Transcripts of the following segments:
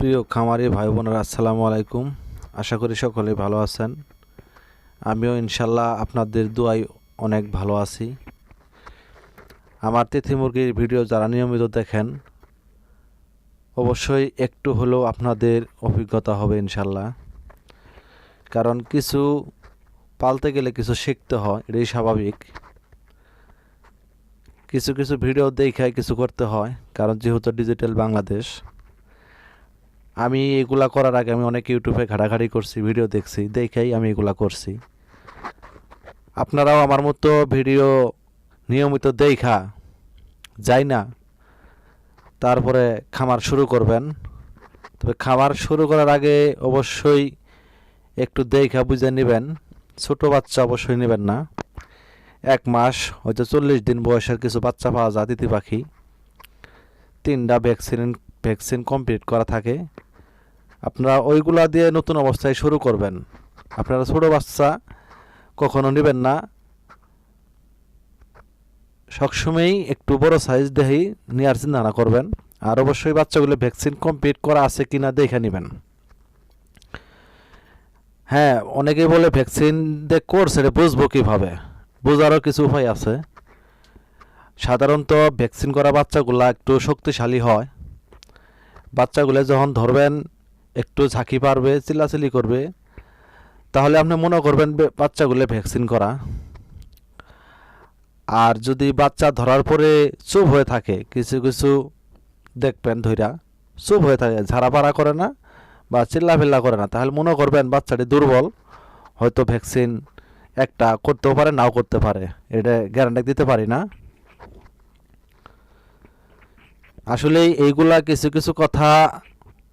প্রিয় খামারি ভাই বোনেরা, আসসালামু আলাইকুম। আশা করি সকলে ভালো আছেন। আমিও ইনশাল্লাহ আপনাদের দোয়াই অনেক ভালো আছি। আমার তিথি মুরগির ভিডিও যারা নিয়মিত দেখেন, অবশ্যই একটু হলেও আপনাদের অভিজ্ঞতা হবে ইনশাল্লাহ কারণ কিছু পালতে গেলে কিছু শিখতে হয়, এটাই স্বাভাবিক। কিছু কিছু ভিডিও দেখায় কিছু করতে হয়, কারণ যেহেতু ডিজিটাল বাংলাদেশ আমি এগুলা করার আগে আমি অনেক ইউটিউবে ঘাটাঘাটি করছি, ভিডিও দেখছি, দেখেই আমি এগুলা করছি। আপনারাও আমার মতো ভিডিও নিয়মিত দেখা, যাই না, তারপরে খামার শুরু করবেন। তবে খামার শুরু করার আগে অবশ্যই একটু দেখা বুঝে নেবেন, ছোট বাচ্চা অবশ্যই নেবেন না। এক মাস, হয়তো চল্লিশ দিন বয়সের কিছু বাচ্চা পাওয়া যায়, তিতি পাখি। তিনটা ভ্যাকসিন ভ্যাকসিন কমপ্লিট করা থাকে। আপনারা ওইগুলা দিয়ে নতুন অবস্থায় শুরু করবেন। আপনারা ছোট বাচ্চা কখনো নেবেন না। সবসময়ই একটু বড় সাইজ দেখেই নেওয়ার চিন্তা না করবেন। আর অবশ্যই বাচ্চাগুলো ভ্যাকসিন কমপ্লিট করা আছে কিনা দেখে নেবেন। হ্যাঁ অনেকেই বলে ভ্যাকসিন দিয়ে করছে রে বুঝব কীভাবে? বোঝারও কিছু উপায় আছে। সাধারণত ভ্যাকসিন করা বাচ্চাগুলা একটু শক্তিশালী হয়। বাচ্চাগুলো যখন ধরবেন একটু ঝাঁকি পারবে, চিল্লাচিল্লি করবে, তাহলে আপনি মনে করবেন বাচ্চাগুলো ভ্যাকসিন করা। আর যদি বাচ্চা ধরার পরে চুপ হয়ে থাকে, কিছু কিছু দেখবেন ধইরা, চুপ হয়ে থাকে ঝাড়াপাড়া করে না বা চিল্লাফিল্লা করে না, তাহলে মনে করবেন বাচ্চাটি দুর্বল, হয়তো ভ্যাকসিন একটা করতেও পারে, নাও করতে পারে, এটা গ্যারান্টি দিতে পারি না। আসলে এইগুলা কিছু কিছু কথা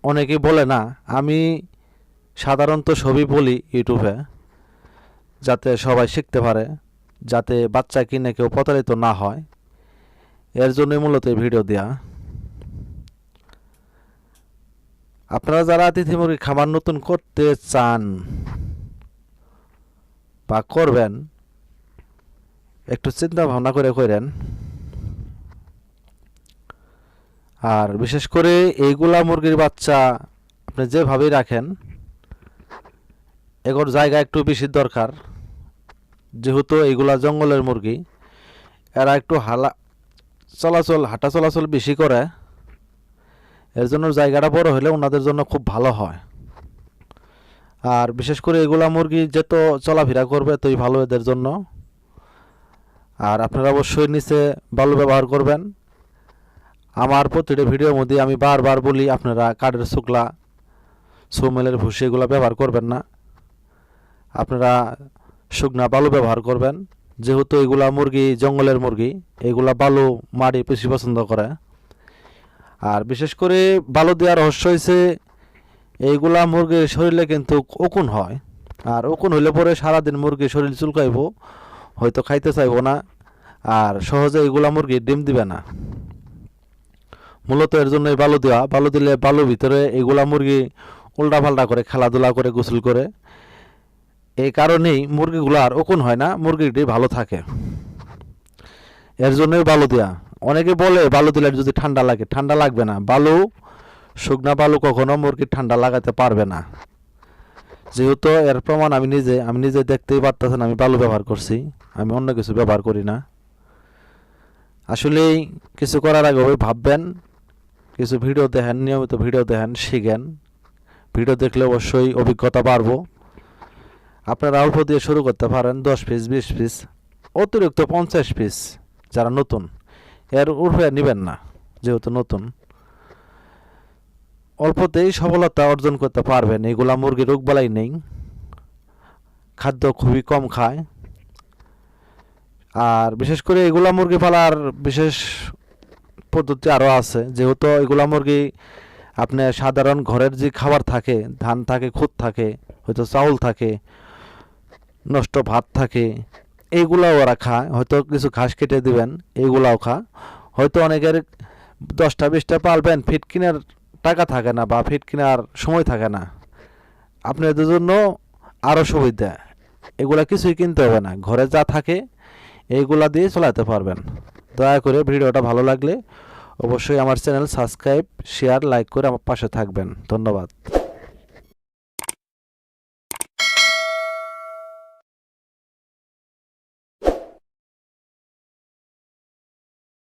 অনেকে বলে না, আমি সাধারণত সবই বলি ইউটিউবে, যাতে সবাই শিখতে পারে, যাতে বাচ্চা কিনে কেউ প্রতারিত না হয়। এর জন্যই মূলত এই ভিডিও দেয়া। আপনারা যারা অতিথি মুরগি খাবার নতুন করতে চান বা করবেন, একটু চিন্তা ভাবনা করে করেন। আর বিশেষ করে এইগুলা মুরগির বাচ্চা আপনি যেভাবেই রাখেন এগুলোর জায়গা একটু বেশি দরকার। যেহেতু এইগুলা জঙ্গলের মুরগি, এরা একটু হালা, চলাচল, হাঁটা চলাচল বেশি করে, এর জন্য জায়গাটা বড় হলে ওনাদের জন্য খুব ভালো হয়। আর বিশেষ করে এগুলা মুরগি যত চলাফেরা করবে তৈ ভালো এদের জন্য। আর আপনারা অবশ্যই নিচে বালু ব্যবহার করবেন। আমার প্রতিটা ভিডিওর মধ্যে আমি বারবার বলি, আপনারা কাঠের শুকলা, সোমেলের ভুসি এগুলো ব্যবহার করবেন না। আপনারা শুকনা বালু ব্যবহার করবেন। যেহেতু এগুলা মুরগি, জঙ্গলের মুরগি, এগুলা বালু মাটি বেশি পছন্দ করে। আর বিশেষ করে বালু দেওয়ার রহস্য হয়েছে এইগুলা মুরগির শরীরে কিন্তু উকুন হয়। আর উকুন হইলে পরে সারাদিন মুরগির শরীর চুলকাইব, হয়তো খাইতে চাইব না, আর সহজে এগুলা মুরগি ডিম দিবে না। মূলত এর জন্য বালু দেওয়া। বালু দিলে বালুর ভিতরে এগুলা মুরগি উল্টা পাল্টা করে, খেলাধুলা করে, গোসল করে। এই কারণেই মুরগিগুলো আর ওকুন হয় না, মুরগিটি ভালো থাকে। এর জন্যই বালু দেওয়া অনেকে বলে বালু দিলে যদি ঠান্ডা লাগে, ঠান্ডা লাগবে না। বালু, শুকনা বালু কখনো মুরগির ঠান্ডা লাগাতে পারবে না। যেহেতু এর প্রমাণ আমি নিজে আমি নিজে দেখতেই পারতেছেন, আমি বালু ব্যবহার করছি। আমি অন্য কিছু ব্যবহার করি না। আসলেই কিছু করার আগে ভাববেন কিছু ভিডিও দেখেন, নিয়মিত ভিডিও দেখেন, শিখেন। ভিডিও দেখলে অবশ্যই অভিজ্ঞতা বাড়বো। আপনারা অল্প দিয়ে শুরু করতে পারেন, দশ পিস বিশ পিস অতিরিক্ত পঞ্চাশ পিস যারা নতুন। এর উর্ফে নেবেন না, যেহেতু নতুন। অল্পতেই সফলতা অর্জন করতে পারবেন। এগুলা মুরগি রোগবালাই নেই। খাদ্য খুবই কম খায়। আর বিশেষ করে এগুলা মুরগি পালার বিশেষ পদ্ধতি আরও আছে। যেহেতু এগুলা মুরগি আপনার সাধারণ ঘরের যে খাবার থাকে, ধান থাকে, খুদ থাকে, হয়তো চাউল থাকে, নষ্ট ভাত থাকে এইগুলাও ওরা খায়। হয়তো কিছু ঘাস কেটে দিবেন এইগুলাও খা। হয়তো অনেকের দশটা বিশটা পালবেন, ফিট কেনার টাকা থাকে না বা ফিট কেনার সময় থাকে না। আপনাদের জন্য আরও সুবিধা। এগুলা কিছুই কিনতে হবে না। ঘরে যা থাকে এইগুলা দিয়ে চলাতে পারবেন। দয়া করে ভিডিওটা ভালো লাগলে অবশ্যই আমার চ্যানেল সাবস্ক্রাইব, শেয়ার, লাইক করে আমার পাশে থাকবেন। ধন্যবাদ।